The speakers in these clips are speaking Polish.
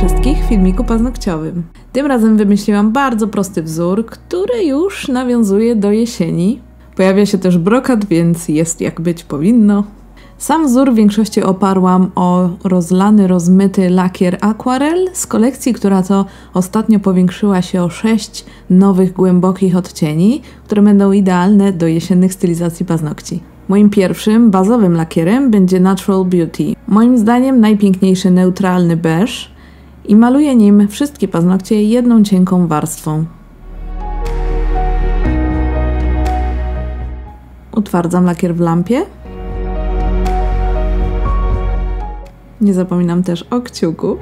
Wszystkich w filmiku paznokciowym. Tym razem wymyśliłam bardzo prosty wzór, który już nawiązuje do jesieni. Pojawia się też brokat, więc jest jak być powinno. Sam wzór w większości oparłam o rozlany, rozmyty lakier Aquarel z kolekcji, która to ostatnio powiększyła się o 6 nowych, głębokich odcieni, które będą idealne do jesiennych stylizacji paznokci. Moim pierwszym, bazowym lakierem będzie Natural Beauty. Moim zdaniem najpiękniejszy neutralny beż i maluję nim wszystkie paznokcie jedną cienką warstwą. Utwardzam lakier w lampie. Nie zapominam też o kciuku.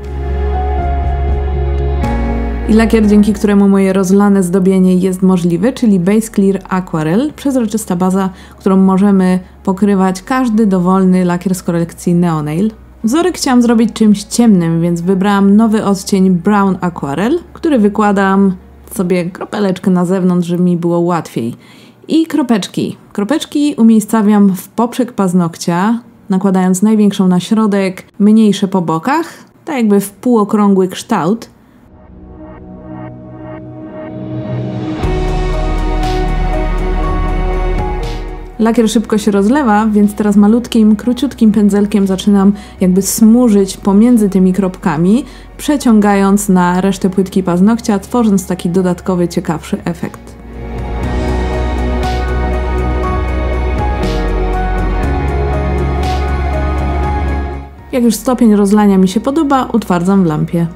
I lakier, dzięki któremu moje rozlane zdobienie jest możliwe, czyli Base Clear Aquarel, przezroczysta baza, którą możemy pokrywać każdy dowolny lakier z kolekcji Neonail. Wzorek chciałam zrobić czymś ciemnym, więc wybrałam nowy odcień Brown Aquarel, który wykładam sobie kropeleczkę na zewnątrz, żeby mi było łatwiej. I kropeczki. Kropeczki umiejscawiam w poprzek paznokcia, nakładając największą na środek, mniejsze po bokach, tak jakby w półokrągły kształt. Lakier szybko się rozlewa, więc teraz malutkim, króciutkim pędzelkiem zaczynam jakby smurzyć pomiędzy tymi kropkami, przeciągając na resztę płytki paznokcia, tworząc taki dodatkowy, ciekawszy efekt. Jak już stopień rozlania mi się podoba, utwardzam w lampie.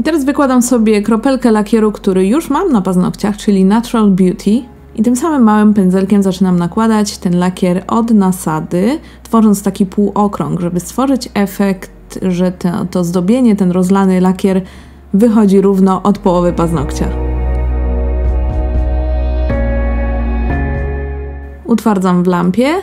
I teraz wykładam sobie kropelkę lakieru, który już mam na paznokciach, czyli Natural Beauty. I tym samym małym pędzelkiem zaczynam nakładać ten lakier od nasady, tworząc taki półokrąg, żeby stworzyć efekt, że to, to zdobienie, ten rozlany lakier wychodzi równo od połowy paznokcia. Utwardzam w lampie.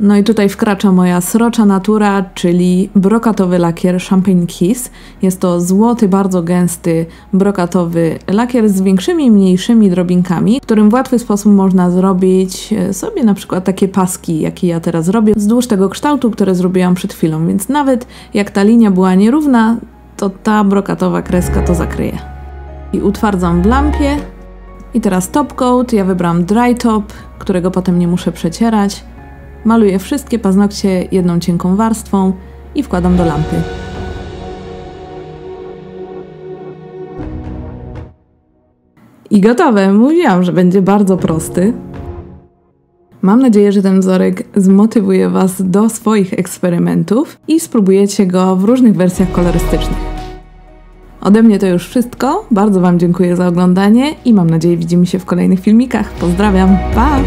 No i tutaj wkracza moja srocza natura, czyli brokatowy lakier Champagne Kiss. Jest to złoty, bardzo gęsty brokatowy lakier z większymi i mniejszymi drobinkami, którym w łatwy sposób można zrobić e, sobie na przykład takie paski, jakie ja teraz robię, wzdłuż tego kształtu, które zrobiłam przed chwilą. Więc nawet jak ta linia była nierówna, to ta brokatowa kreska to zakryje. I utwardzam w lampie. I teraz top coat. Ja wybrałam dry top, którego potem nie muszę przecierać. Maluję wszystkie paznokcie jedną cienką warstwą i wkładam do lampy. I gotowe. Mówiłam, że będzie bardzo prosty. Mam nadzieję, że ten wzorek zmotywuje Was do swoich eksperymentów i spróbujecie go w różnych wersjach kolorystycznych. Ode mnie to już wszystko. Bardzo Wam dziękuję za oglądanie i mam nadzieję widzimy się w kolejnych filmikach. Pozdrawiam. Pa!